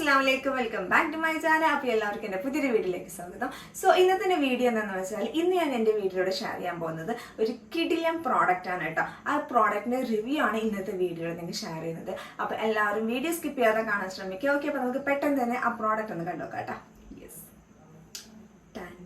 അസ്സാം വലൈക്കും welcome back to my channel അപ്പോൾ എല്ലാവർക്കും എന്റെ പുതിയൊരു വീഡിയോയിലേക്ക് സ്വാഗതം. സോ ഇന്നത്തെ വീഡിയോ എന്താണെന്ന് വെച്ചാൽ ഇന്ന് ഞാൻ എന്റെ വീട്ടിലൂടെ ഷെയർ ചെയ്യാൻ പോകുന്നത് ഒരു കിടിലം പ്രോഡക്റ്റ് ആണ് കേട്ടോ. ആ പ്രോഡക്റ്റിന്റെ റിവ്യൂ ആണ് ഇന്നത്തെ വീഡിയോയിൽ നിങ്ങൾക്ക് ഷെയർ ചെയ്യുന്നത്. അപ്പോൾ എല്ലാവരും വീഡിയോ സ്കിപ്പ് ചെയ്യാതെ കാണാൻ ശ്രമിക്കുക. ഓക്കെ അപ്പോൾ നമുക്ക് പെട്ടെന്ന് തന്നെ ആ പ്രോഡക്റ്റ് ഒന്ന് കണ്ടു കേട്ടോ യെസ് ടാൻ ടടാൻ. അപ്പൊ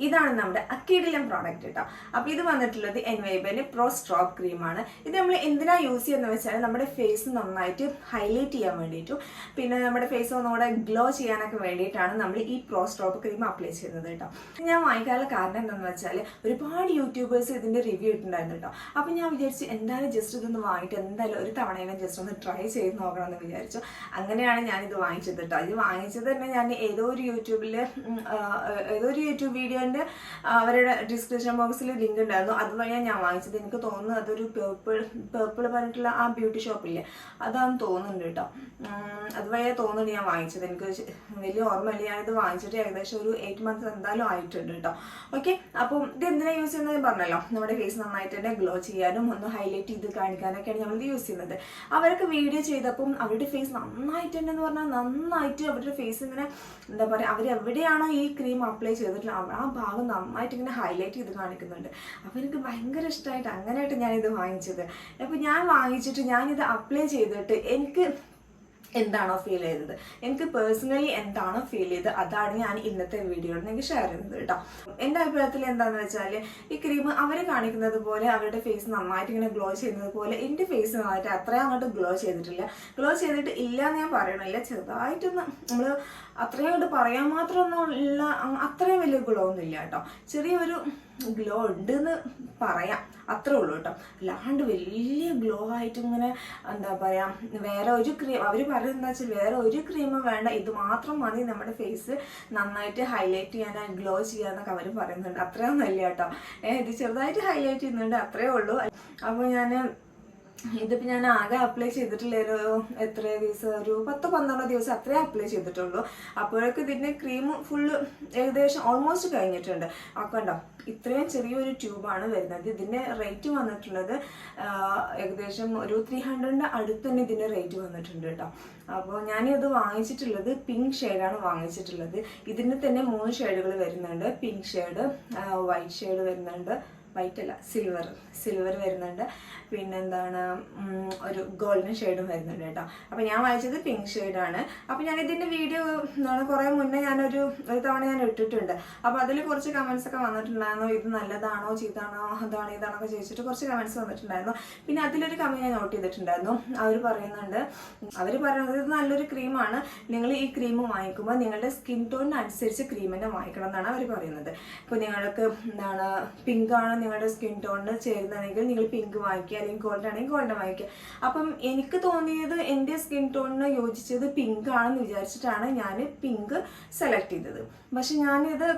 ഇതാണ് നമ്മുടെ അക്കീഡിലം പ്രോഡക്റ്റ് കേട്ടോ അപ്പൊ ഇത് വന്നിട്ടുള്ളത് എൻവൈബിന്റെ പ്രോ സ്ട്രോപ്പ് ക്രീമാണ് ഇത് നമ്മൾ എന്തിനാ യൂസ് ചെയ്യുന്നത് വെച്ചാൽ നമ്മുടെ ഫേസ് നന്നായിട്ട് ഹൈലൈറ്റ് ചെയ്യാൻ വേണ്ടിയിട്ടും പിന്നെ നമ്മുടെ ഫേസ് ഒന്നുകൂടെ ഗ്ലോ ചെയ്യാനൊക്കെ വേണ്ടിയിട്ടാണ് നമ്മൾ ഈ പ്രോ സ്ട്രോപ്പ് ക്രീം അപ്ലൈ ചെയ്യുന്നത് കേട്ടോ ഞാൻ വാങ്ങിക്കാനുള്ള കാരണം എന്താണെന്ന് വെച്ചാൽ ഒരുപാട് യൂട്യൂബേഴ്സ് ഇതിന്റെ റിവ്യൂ ഇട്ടുണ്ടായിരുന്നു കേട്ടോ അപ്പൊ ഞാൻ വിചാരിച്ചു എന്തായാലും ജസ്റ്റ് ഇതൊന്ന് വാങ്ങിയിട്ട് എന്തായാലും ഒരു തവണയെങ്കിലും ജസ്റ്റ് ഒന്ന് ട്രൈ ചെയ്ത് നോക്കണം എന്ന് വിചാരിച്ചു. അങ്ങനെയാണ് ഞാൻ ഇത് വാങ്ങിച്ചത് കേട്ടോ ഇത് വാങ്ങിച്ചത് തന്നെ ഞാൻ ഏതോ ഒരു യൂട്യൂബിൽ ഏതോ ഒരു യൂട്യൂബ് വീഡിയോന്റെ അവരുടെ ഡിസ്ക്രിപ്ഷൻ ബോക്സിൽ ലിങ്ക് ഉണ്ടായിരുന്നു. അതുവഴിയാണ് ഞാൻ വാങ്ങിച്ചത്. എനിക്ക് തോന്നുന്നു അതൊരു പേർപ്പിൾ പേർപ്പിൾ പറഞ്ഞിട്ടുള്ള ആ ബ്യൂട്ടി ഷോപ്പില്ലേ അതാണെന്ന് തോന്നുന്നുണ്ട് കേട്ടോ. അതുവഴിയാ തോന്നുന്നുണ്ട് ഞാൻ വാങ്ങിച്ചത്. എനിക്ക് വലിയ ഓർമ്മയില്ല. ഞാനിത് വാങ്ങിച്ചിട്ട് ഏകദേശം ഒരു എയ്റ്റ് മന്ത്സ് എന്തായാലും ആയിട്ടുണ്ട് കേട്ടോ. ഓക്കെ അപ്പം ഇത് എന്തിനാ യൂസ് ചെയ്യുന്നത് പറഞ്ഞല്ലോ. നമ്മുടെ ഫേസ് നന്നായിട്ട് തന്നെ ഗ്ലോ ചെയ്യാനും ഒന്ന് ഹൈലൈറ്റ് ചെയ്ത് കാണിക്കാനൊക്കെയാണ് ഇത് യൂസ് ചെയ്യുന്നത്. അവരൊക്കെ വീഡിയോ ചെയ്തപ്പം അവരുടെ ഫേസ് നന്നായിട്ട് തന്നെ എന്ന് പറഞ്ഞാൽ നന്നായിട്ട് അവരുടെ ഫേസ് ഇങ്ങനെ എന്താ പറയുക അവർ എവിടെയാണോ ഈ ക്രീം അപ്ലൈ ചെയ്തിട്ടുള്ള ആ- ആ ഭാഗം നന്നായിട്ട് ഇങ്ങനെ ഹൈലൈറ്റ് ചെയ്ത് കാണിക്കുന്നുണ്ട്. അപ്പോൾ എനിക്ക് ഭയങ്കര ഇഷ്ടമായിട്ട് അങ്ങനെയായിട്ട് ഞാനിത് വാങ്ങിച്ചത്. അപ്പോൾ ഞാൻ വാങ്ങിച്ചിട്ട് ഞാനിത് അപ്ലൈ ചെയ്തിട്ട് എനിക്ക് എന്താണോ ഫീൽ ചെയ്തത്. എനിക്ക് പേഴ്സണലി എന്താണോ ഫീൽ ചെയ്തത് അതാണ് ഞാൻ ഇന്നത്തെ വീഡിയോയിൽ നിങ്ങൾക്ക് ഷെയർ ചെയ്യുന്നത് കേട്ടോ. എന്റെ അഭിപ്രായത്തിൽ എന്താണെന്ന് വെച്ചാൽ ഈ ക്രീം അവർ കാണിക്കുന്നത് പോലെ അവരുടെ ഫേസ് നന്നായിട്ട് ഇങ്ങനെ ഗ്ലോ ചെയ്യുന്നത് പോലെ എന്റെ ഫേസ് നന്നായിട്ട് അത്രയും അങ്ങോട്ട് ഗ്ലോ ചെയ്തിട്ടില്ല. ഗ്ലോ ചെയ്തിട്ട് ഇല്ല എന്ന് ഞാൻ പറയണില്ല. ചെറുതായിട്ടൊന്ന് നമ്മൾ അത്രയും അങ്ങോട്ട് പറയാൻ മാത്രമൊന്നുമില്ല. അത്രയും വലിയ ഗ്ലോ ഒന്നും ഇല്ല കേട്ടോ. ചെറിയൊരു ഗ്ലോ ഉണ്ട് എന്ന് പറയാം. അത്രേ ഉള്ളൂ കേട്ടോ. അല്ലാണ്ട് വലിയ ഗ്ലോ ആയിട്ട് ഇങ്ങനെ എന്താ പറയാ വേറെ ഒരു ക്രീം അവർ പറയുന്നത് വെച്ചാൽ വേറെ ഒരു ക്രീമും വേണ്ട. ഇത് മാത്രം മതി നമ്മുടെ ഫേസ് നന്നായിട്ട് ഹൈലൈറ്റ് ചെയ്യാൻ ഗ്ലോ ചെയ്യാന്നൊക്കെ അവർ പറയുന്നുണ്ട്. അത്രയൊന്നും ഇല്ല കേട്ടോ ഇത് ചെറുതായിട്ട് ഹൈലൈറ്റ് ചെയ്യുന്നുണ്ട്. അത്രേ ഉള്ളൂ. അപ്പോൾ ഞാൻ ഇതിപ്പോൾ ഞാൻ ആകെ അപ്ലൈ ചെയ്തിട്ടില്ല. ഒരു എത്ര ദിവസം ഒരു പത്ത് പന്ത്രണ്ട് ദിവസം അത്രേ അപ്ലൈ ചെയ്തിട്ടുള്ളൂ. അപ്പോഴേക്കും ഇതിന്റെ ക്രീം ഫുള്ള് ഏകദേശം ഓൾമോസ്റ്റ് കഴിഞ്ഞിട്ടുണ്ട്. അപ്പോൾ കണ്ടോ? ഇത്രയും ചെറിയൊരു ട്യൂബാണ് വരുന്നത്. ഇതിന്റെ റേറ്റ് വന്നിട്ടുള്ളത് ഏകദേശം ഒരു ത്രീ ഹൺഡ്രഡിന്റെ അടുത്ത് തന്നെ ഇതിന്റെ റേറ്റ് വന്നിട്ടുണ്ട് കേട്ടോ. അപ്പോൾ ഞാൻ ഞാനിത് വാങ്ങിച്ചിട്ടുള്ളത് പിങ്ക് ഷെയ്ഡാണ് വാങ്ങിച്ചിട്ടുള്ളത്. ഇതിന് തന്നെ മൂന്ന് ഷെയ്ഡുകൾ വരുന്നുണ്ട്. പിങ്ക് ഷെയ്ഡ് വൈറ്റ് ഷെയ്ഡ് വരുന്നുണ്ട്. വൈറ്റ് അല്ല സിൽവർ സിൽവർ വരുന്നുണ്ട്. പിന്നെന്താണ് ഒരു ഗോൾഡൻ ഷെയ്ഡും വരുന്നുണ്ട് കേട്ടോ. അപ്പോൾ ഞാൻ വായിച്ചത് പിങ്ക് ഷെയ്ഡാണ് അപ്പോൾ ഞാൻ ഇതിന്റെ വീഡിയോ എന്താണ് കുറേ മുന്നേ ഞാനൊരു ഒരു തവണ ഞാൻ ഇട്ടിട്ടുണ്ട്. അപ്പോൾ അതിൽ കുറച്ച് കമൻസ് ഒക്കെ വന്നിട്ടുണ്ടായിരുന്നു. ഇത് നല്ലതാണോ ചീത്താണോ അതാണ് ഇതാണോ ഒക്കെ ചോദിച്ചിട്ട് കുറച്ച് കമൻസ് വന്നിട്ടുണ്ടായിരുന്നു. പിന്നെ അതിലൊരു കമന്റ് ഞാൻ നോട്ട് ചെയ്തിട്ടുണ്ടായിരുന്നു. അവർ പറയുന്നുണ്ട് അവർ പറയുന്നത് ഇത് നല്ലൊരു ക്രീമാണ് നിങ്ങൾ ഈ ക്രീം വാങ്ങിക്കുമ്പോൾ നിങ്ങളുടെ സ്കിൻ ടോണിനനുസരിച്ച് ക്രീം തന്നെ വാങ്ങിക്കണം എന്നാണ് അവർ പറയുന്നത്. ഇപ്പോൾ നിങ്ങൾക്ക് എന്താണ് പിങ്ക് ആണ് നിങ്ങളുടെ സ്കിൻ ടോണിന് ചേരുന്നതാണെങ്കിൽ നിങ്ങൾ പിങ്ക് വാങ്ങിക്കുക അല്ലെങ്കിൽ ഗോൾഡ് ആണെങ്കിൽ ഗോൾഡ് വാങ്ങിക്കുക അപ്പം എനിക്ക് തോന്നിയത് എന്റെ സ്കിൻ ടോണിന് യോജിച്ചത് പിങ്ക് ആണെന്ന് വിചാരിച്ചിട്ടാണ് ഞാൻ പിങ്ക് സെലക്ട് ചെയ്തത്. പക്ഷെ ഞാനിത്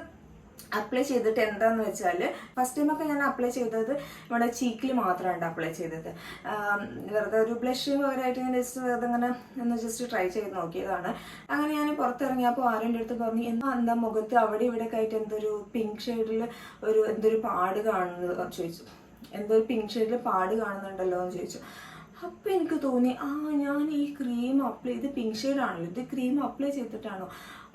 അപ്ലൈ ചെയ്തിട്ട് എന്താന്ന് വെച്ചാൽ ഫസ്റ്റ് ടൈമൊക്കെ ഞാൻ അപ്ലൈ ചെയ്തത് ഇവിടെ ചീക്കിൽ മാത്രമാണ് അപ്ലൈ ചെയ്തത്. വെറുതെ ഒരു ബ്ലഷ് പകരമായിട്ട് ഞാൻ ജസ്റ്റ് വെറുതെ ഇങ്ങനെ ഒന്ന് ജസ്റ്റ് ട്രൈ ചെയ്ത് നോക്കിയതാണ്. അങ്ങനെ ഞാൻ പുറത്തിറങ്ങിയപ്പോൾ ആരുടെ അടുത്ത് പറഞ്ഞു എന്താ എന്താ മുഖത്ത് അവിടെ ഇവിടെ ആയിട്ട് എന്തൊരു പിങ്ക് ഷെയ്ഡിൽ ഒരു എന്തൊരു പാട് കാണുന്നത്? ചോദിച്ചു. എന്തൊരു പിങ്ക് ഷെയ്ഡിൽ പാട് കാണുന്നുണ്ടല്ലോ? എന്ന് ചോദിച്ചു. അപ്പം എനിക്ക് തോന്നി ആ ഞാൻ ഈ ക്രീം അപ്ലൈ ഇത് പിങ്ക് ഷെയ്ഡാണല്ലോ ഇത് ക്രീം അപ്ലൈ ചെയ്തിട്ടാണോ?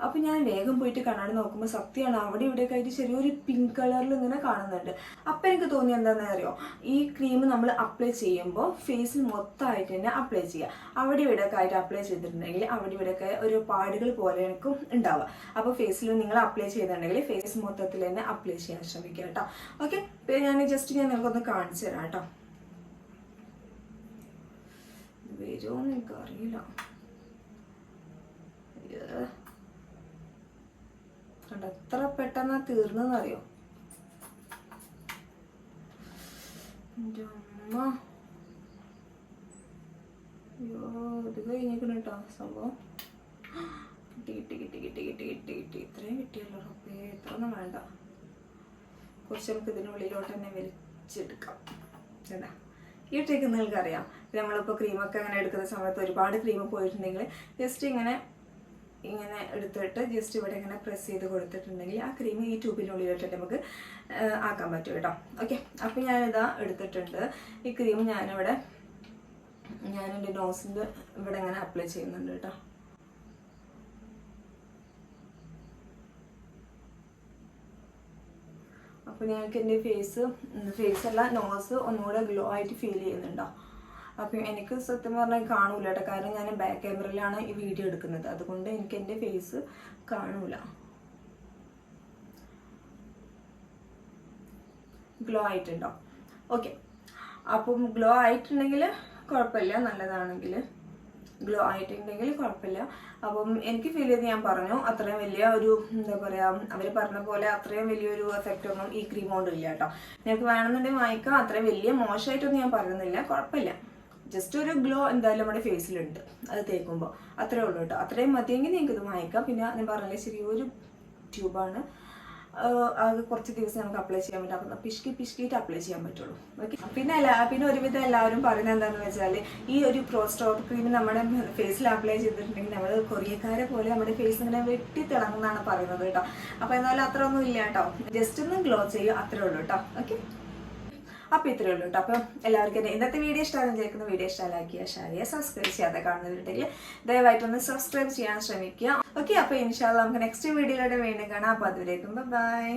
അപ്പം ഞാൻ വേഗം പോയിട്ട് കണ്ണാടി നോക്കുമ്പോൾ സത്യമാണ് അവിടെ ഇവിടെയൊക്കെ ആയിട്ട് ചെറിയൊരു പിങ്ക് കളറിൽ ഇങ്ങനെ കാണുന്നുണ്ട്. അപ്പം എനിക്ക് തോന്നി എന്താണെന്ന് അറിയോ? ഈ ക്രീം നമ്മൾ അപ്ലൈ ചെയ്യുമ്പോൾ ഫേസിൽ മൊത്തമായിട്ട് തന്നെ അപ്ലൈ ചെയ്യുക അവിടെ ഇവിടെയൊക്കെ ആയിട്ട് അപ്ലൈ ചെയ്തിട്ടുണ്ടെങ്കിൽ അവിടെ ഇവിടെയൊക്കെ ഒരു പാടുകൾ പോലെ എനിക്കും ഉണ്ടാവുക അപ്പോൾ ഫേസിൽ നിങ്ങൾ അപ്ലൈ ചെയ്തിട്ടുണ്ടെങ്കിൽ ഫേസ് മൊത്തത്തിൽ തന്നെ അപ്ലൈ ചെയ്യാൻ ശ്രമിക്കുക കേട്ടോ. ഓക്കെ ഞാൻ ജസ്റ്റ് ഞാൻ നിങ്ങൾക്കൊന്ന് കാണിച്ചു തരാം കേട്ടോ. വരുമോന്ന് എനിക്കറിയില്ല. കണ്ടോ എത്ര പെട്ടെന്നാ തീർന്നെന്നറിയോ അറിയോ അയ്യോ ഇത് കഴിഞ്ഞിരിക്കണം കേട്ടോ സംഭവം. കിട്ടി കിട്ടി കിട്ടി കിട്ടി കിട്ടി കിട്ടി കിട്ടി. ഇത്രയും കിട്ടിയല്ലോ റബ്ബേ ഇത്ര ഒന്നും വേണ്ട. കുറച്ച് നമുക്ക് ഇതിനുള്ളിലോട്ട് തന്നെ വലിച്ചെടുക്കാം. ചേട്ടാ ഈ ട്രിക്ക് നിങ്ങൾക്ക് അറിയാം നമ്മളിപ്പോൾ ക്രീമൊക്കെ അങ്ങനെ എടുക്കുന്ന സമയത്ത് ഒരുപാട് ക്രീം പോയിട്ടുണ്ടെങ്കിൽ ജസ്റ്റ് ഇങ്ങനെ ഇങ്ങനെ എടുത്തിട്ട് ജസ്റ്റ് ഇവിടെ ഇങ്ങനെ പ്രസ് ചെയ്ത് കൊടുത്തിട്ടുണ്ടെങ്കിൽ ആ ക്രീം ഈ ട്യൂബിനുള്ളിലിട്ട് നമുക്ക് ആക്കാൻ പറ്റും കേട്ടോ. ഓക്കെ അപ്പോൾ ഞാനിതാ എടുത്തിട്ടുണ്ട്. ഈ ക്രീം ഞാനിവിടെ ഞാനെന്റെ നോസിന്റെ ഇവിടെ ഇങ്ങനെ അപ്ലൈ ചെയ്യുന്നുണ്ട് കേട്ടോ. അപ്പോൾ ഞങ്ങൾക്ക് എന്റെ ഫേസ് ഫേസ് അല്ല നോസ് ഒന്നുകൂടെ ഗ്ലോ ആയിട്ട് ഫീൽ ചെയ്യുന്നുണ്ടോ? അപ്പം എനിക്ക് സത്യം പറഞ്ഞാൽ കാണൂല കേട്ടോ കാരണം ഞാൻ ബാക്ക് ക്യാമറയിലാണ് ഈ വീഡിയോ എടുക്കുന്നത്. അതുകൊണ്ട് എനിക്ക് എന്റെ ഫേസ് കാണൂല. ഗ്ലോ ആയിട്ടുണ്ടോ? ഓക്കെ അപ്പം ഗ്ലോ ആയിട്ടുണ്ടെങ്കിൽ കുഴപ്പമില്ല. നല്ലതാണെങ്കിൽ ഗ്ലോ ആയിട്ടുണ്ടെങ്കിൽ കുഴപ്പമില്ല. അപ്പം എനിക്ക് ഫീൽ ചെയ്ത് ഞാൻ പറഞ്ഞു അത്രയും വലിയ ഒരു എന്താ പറയുക അവർ പറഞ്ഞ പോലെ അത്രയും വലിയൊരു എഫക്റ്റ് ഒന്നും ഈ ക്രീം കൊണ്ട് ഇല്ല കേട്ടോ. നിങ്ങൾക്ക് വേണമെന്നുണ്ടെങ്കിൽ വാങ്ങിക്കാം അത്രയും വലിയ മോശമായിട്ടൊന്നും ഞാൻ പറയുന്നില്ല കുഴപ്പമില്ല. ജസ്റ്റ് ഒരു ഗ്ലോ എന്തായാലും നമ്മുടെ ഫേസിലുണ്ട് അത് തേക്കുമ്പോൾ അത്രേ ഉള്ളൂ കേട്ടോ. അത്രയും മതിയെങ്കിൽ നിങ്ങൾക്ക് ഇത് വാങ്ങിക്കാം. പിന്നെ ഞാൻ പറഞ്ഞില്ലേ ചെറിയൊരു ട്യൂബാണ് അത് കുറച്ച് ദിവസം നമുക്ക് അപ്ലൈ ചെയ്യാൻ പറ്റും. അപ്പം പിഷ്കി പിഷ്കിയിട്ട് അപ്ലൈ ചെയ്യാൻ പറ്റുള്ളൂ. ഓക്കെ പിന്നെ എല്ലാ പിന്നെ ഒരുവിധം എല്ലാവരും പറയുന്നത് എന്താണെന്ന് വെച്ചാൽ ഈ ഒരു പ്രോസ്റ്റോപ്പ് ക്രീം നമ്മുടെ ഫേസിൽ അപ്ലൈ ചെയ്തിട്ടുണ്ടെങ്കിൽ നമ്മൾ കൊറിയക്കാരെ പോലെ നമ്മുടെ ഫേസ് ഇങ്ങനെ വെട്ടി തിളങ്ങുന്നതാണ് പറയുന്നത് കേട്ടോ. അപ്പോൾ എന്നാലും അത്ര ഒന്നും ഇല്ല കേട്ടോ. ജസ്റ്റ് ഒന്ന് ഗ്ലോ ചെയ്യുക അത്രേ ഉള്ളൂ കേട്ടോ. ഓക്കെ അപ്പോൾ ഇത്രയേ ഉള്ളൂ കേട്ടോ അപ്പം എല്ലാവർക്കും തന്നെ ഇന്നത്തെ വീഡിയോ ഇഷ്ടമാണെന്ന് കേൾക്കുന്ന വീഡിയോ ഇഷ്ടമാക്കിയ ഷാരിയെ സബ്സ്ക്രൈബ് ചെയ്യാതെ കാണുന്നവരുണ്ടെങ്കിൽ ദയവായിട്ടൊന്ന് സബ്സ്ക്രൈബ് ചെയ്യാൻ ശ്രമിക്കുക. ഓക്കെ അപ്പോൾ ഇൻഷാല്ല നമുക്ക് നെക്സ്റ്റ് വീഡിയോയിലൂടെ വീണ്ടും കാണാം. അപ്പോൾ അതുവരേക്കും ബൈ